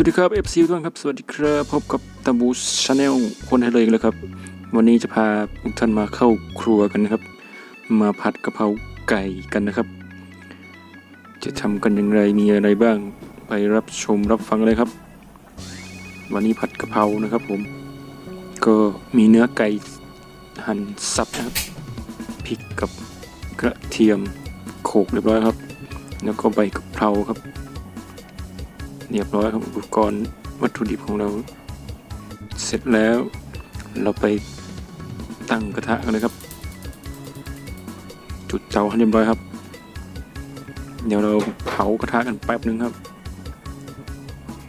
วัสดีครับ FC ทุกท่านครับ สวัสดีครับพบกับตาบูชาแนลคนไทยเลยอีกแล้วครับ วันนี้จะพาทุกท่านมาเข้าครัวกันนะครับ มาผัดกะเพราไก่กันนะครับ จะทำกันอย่างไรมีอะไรบ้างไปรับชมรับฟังเลยครับ วันนี้ผัดกะเพรานะครับผม ก็มีเนื้อไก่หั่นสับนะครับพริกกับกระเทียมโขลกเรียบร้อยครับ แล้วก็ใบกะเพราครับ เรียบร้อยครับอุปกรณ์วัตถุดิบของเรา เสร็จแล้วเราไปตั้งกระทะกันเลยครับ จุดเตาให้เรียบร้อยครับ เดี๋ยวเราเผากระทะกันแป๊บนึงครับ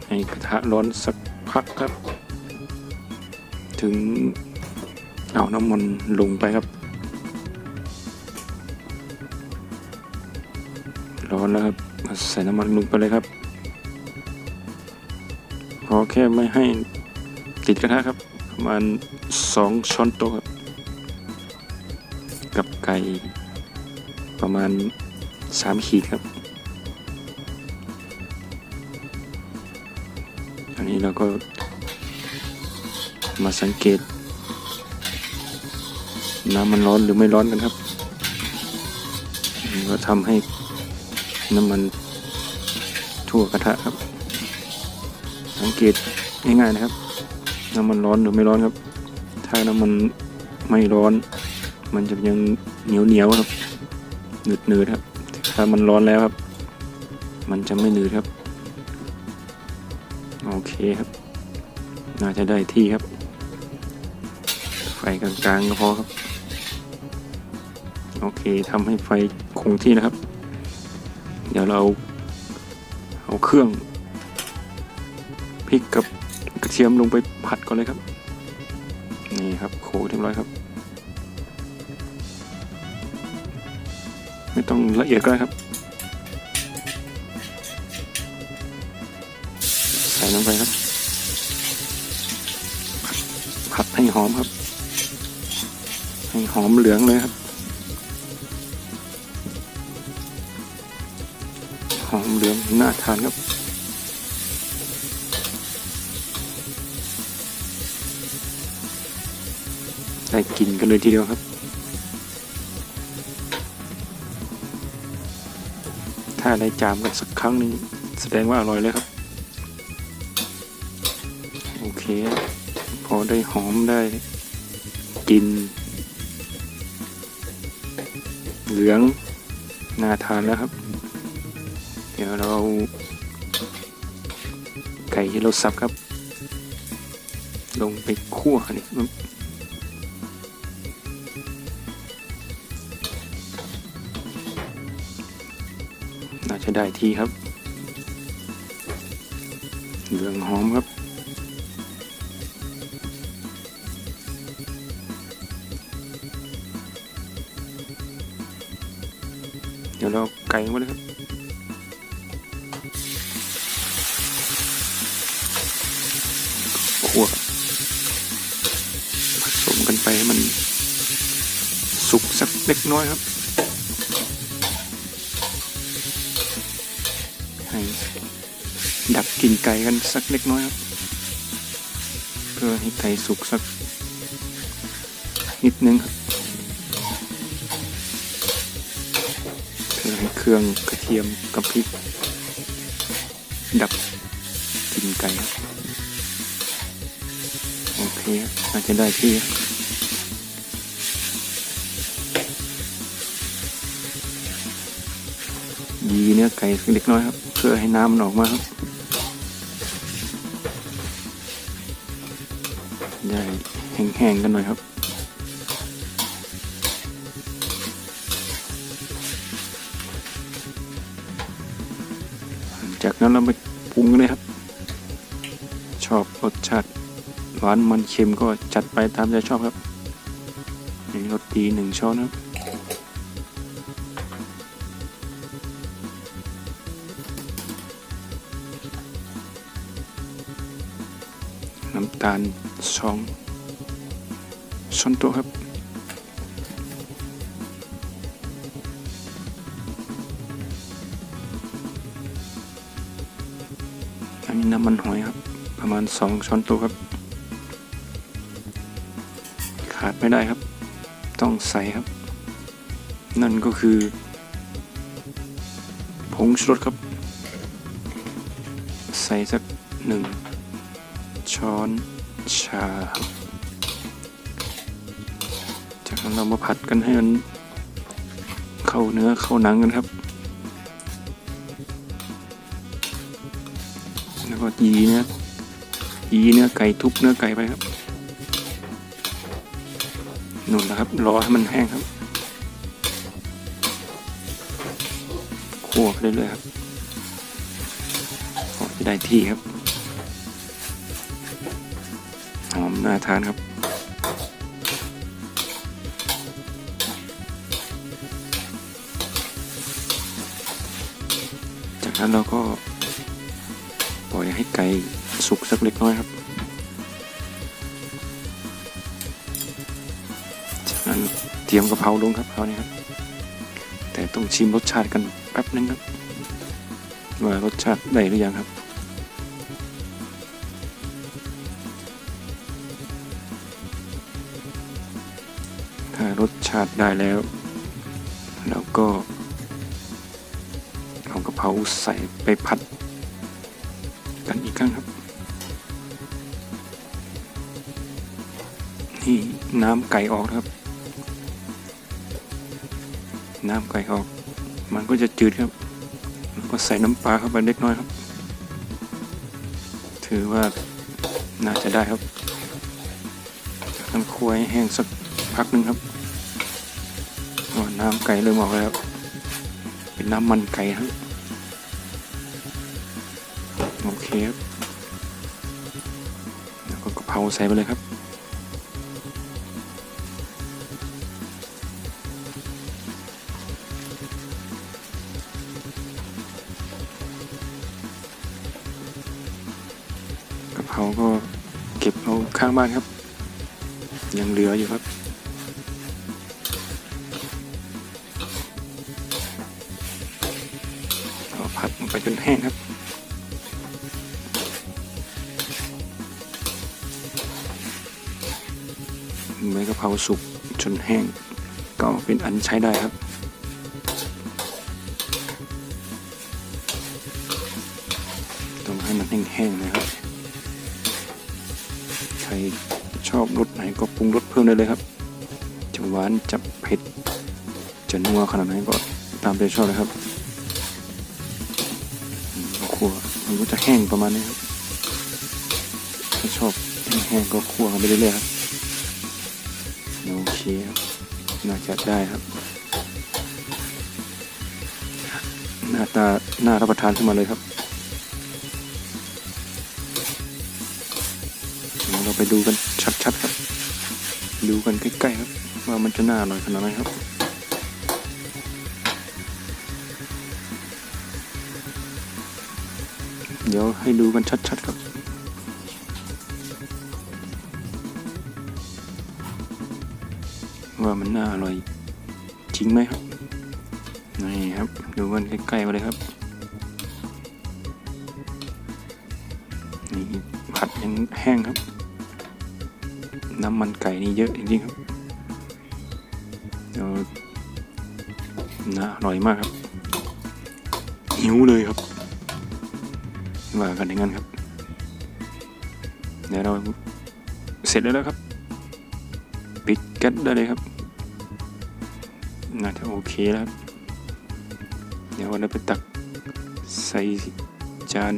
ให้กระทะร้อนสักพักครับ ถึงเอาน้ำมันลงไปครับ ร้อนแล้วครับใส่น้ำมันลงไปเลยครับ พอแค่ไม่ให้ติดกระทะครับ ประมาณสองช้อนโต๊ะครับ กับไก่ประมาณสามขีดครับ อันนี้เราก็มาสังเกต น้ำมันร้อนหรือไม่ร้อนกันครับก็ทำให้น้ำมันทั่วกระทะครับ สังเกตง่ายๆนะครับ น้ำมันร้อนหรือไม่ร้อนครับ ถ้าน้ำมันไม่ร้อน มันจะยังเหนียวเหนียวครับหนืดหนืดครับ ถ้ามันร้อนแล้วครับ มันจะไม่หนืดครับ โอเคครับ น่าจะได้ที่ครับ ไฟกลางๆก็พอครับ โอเคทำให้ไฟคงที่นะครับ เดี๋ยวเราเอาเครื่อง พริกกับกระเทียมลงไปผัดก่อนเลยครับ นี่ครับโขลกเรียบร้อยครับ ไม่ต้องละเอียดก็ได้ครับ ใส่ลงไปครับ ผัดให้หอมครับ ให้หอมเหลืองเลยครับหอมเหลืองน่าทานครับ ได้กินกันเลยทีเดียวครับ ถ้าได้จามกันสักครั้งนึงแสดงว่าอร่อยเลยครับ โอเค พอได้หอมได้กิน เหลืองน่าทานแล้วครับ เดี๋ยวเราเอาไก่ที่เราสับครับ ลงไปคั่วนี่ จะได้ทีครับเหลืองหอมครับ เดี๋ยวเราไก่มาเลยครับคั่วผสมกันไปให้มันสุกสักเล็กน้อยครับ ให้ดับกลิ่นไก่กันสักเล็กน้อยครับ เพื่อให้ไก่สุกสักนิดนึงครับเพื่อให้เครื่องกระเทียมกับพริก ดับกลิ่นไก่โอเคครับอาจจะได้ที่ ยีเนื้อไก่เล็กน้อยครับ เพื่อให้น้ำมันออกมาครับ ได้แห้งๆกันหน่อยครับจากนั้นเราไปปรุงกันเลยครับ ชอบรสชาติหวานมันเค็มก็จัดไปตามใจชอบครับนี่รสดีหนึ่งช้อนครับ น้ำตาลสองช้อนโต๊ะครับ อันนี้น้ำมันหอยครับ ประมาณสองช้อนโต๊ะครับ ขาดไม่ได้ครับ ต้องใส่ครับ นั่นก็คือ ผงชูรสครับ ใส่สักหนึ่ง ช้อนชาครับจากนั้นเรามาผัดกันให้มันเข้าเนื้อเข้าหนังกันครับ แล้วก็ยีเนื้อยีเนื้อไก่ทุบเนื้อไก่ไปครับนุ่นนะครับรอให้มันแห้งครับคั่วไปเรื่อยๆครับพอจะได้ที่ครับ อมน่าทานครับ จากนั้นเราก็ปล่อยให้ไก่สุกสักเล็กน้อยครับ จากนั้นเตรียมกะเพราลงครับคราวนี้ครับ แต่ต้องชิมรสชาติกันแป๊บนึงครับว่ารสชาติได้หรือยังครับ รสชาติได้แล้ว แล้วก็เอากระเพราใส่ไปผัด กันอีกครั้งครับ นี่น้ำไก่ออกครับ น้ำไก่ออก มันก็จะจืดครับ แล้วก็ใส่น้ำปลาเข้าไปเล็กน้อยครับ ถือว่าน่าจะได้ครับนั้นคั่วให้แห้งสักพักหนึ่งครับ น้ำไก่เริ่มออกแล้ว เป็นน้ำมันไก่ครับโอเคครับแล้วก็กะเพราใส่ไปเลยครับกะเพราก็เก็บเอาข้างบ้านครับ ยังเหลืออยู่ครับ ผัดลงไปจนแห้งครับ ใบกะเพราสุกจนแห้ง ก็เป็นอันใช้ได้ครับต้องให้มันแห้งๆนะครับ ใครชอบรสไหนก็ปรุงรสเพิ่มได้เลยครับ จะหวานจะเผ็ดจะนัวขนาดไหนก็ตามใจชอบเลยครับ คั่วมันก็จะแห้งประมาณนี้ครับถ้าชอบแห้งๆก็คั่วกันไปเรื่อยๆครับโอเคครับน่าจะได้ครับ หน้าตาหน่ารับประทานขึ้นมาเลยครับเดี๋ยวเราไปดูกันชัดๆครับ ดูกันใกล้ๆครับ ว่ามันจะน่าอร่อยขนาดไหนครับ เดี๋ยวให้ดูกันชัดๆครับว่ามันน่าอร่อยจริงไหมครับ นี่ครับ ดูกันใกล้ๆมาเลยครับ นี่ผัดยังแห้งครับ น้ำมันไก่นี่เยอะจริงๆครับเดี๋ยวน่าอร่อยมากครับ หิวเลยครับ ว่ากันอย่างนั้นครับ เดี๋ยวเราเสร็จแล้วแล้วครับ ปิดแก๊สได้เลยครับ น่าจะโอเคแล้วครับ เดี๋ยวเราไปตักใส่จาน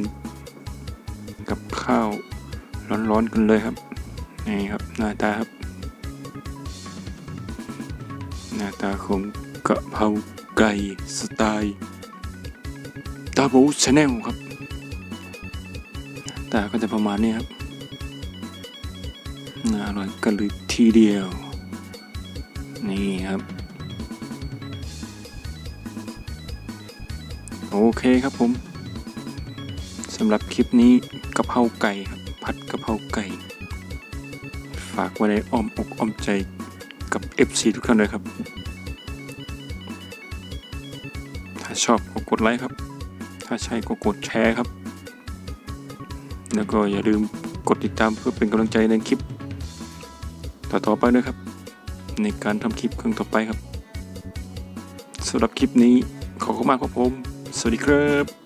กับข้าวร้อนๆกันเลยครับ นี่ครับหน้าตาครับ หน้าตาของกะเพราไก่สไตล์ตาบูชาแนลครับ ตาก็จะประมาณนี้ครับน่าอร่อยกันเลยทีเดียว นี่ครับ โอเคครับผมสำหรับคลิปนี้กะเพราไก่ครับ ผัดกะเพราไก่ ฝากไว้ในอ้อมอกอ้อมใจกับ FC ทุกท่านเลยครับ ถ้าชอบก็กดไลค์ครับ ถ้าใช่ก็กดแชร์ครับ แล้วก็อย่าลืมกดติดตามเพื่อเป็นกำลังใจในคลิป ต่อๆไปนะครับ ในการทำคลิปครั้งต่อไปครับสำหรับคลิปนี้ขอบคุณมากครับผม สวัสดีครับ